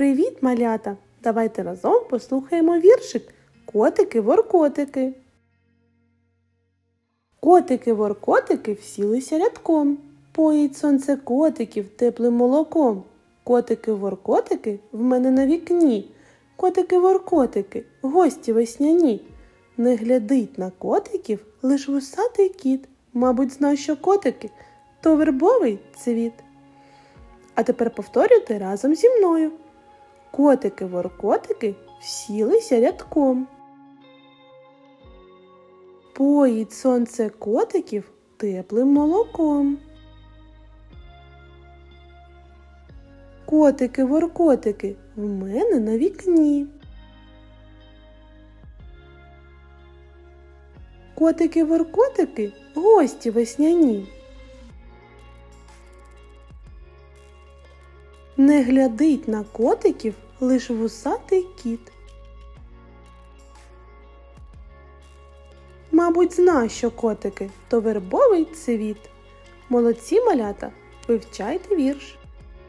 Привіт, малята! Давайте разом послухаємо віршик Котики-воркотики. Котики-воркотики всілися рядком. Поїть сонце котиків теплим молоком. Котики-воркотики в мене на вікні. Котики-воркотики, гості весняні. Не глядить на котиків лиш вусатий кіт. Мабуть, зна, що котики то вербовий цвіт. А тепер повторюйте разом зі мною. Котики-воркотики всілися рядком. Поїть сонце котиків теплим молоком. Котики-воркотики в мене на вікні. Котики-воркотики гості весняні. Не глядить на котиків лиш вусатий кіт. Мабуть, зна, що котики то вербовий цвіт. Молодці малята, вивчайте вірш.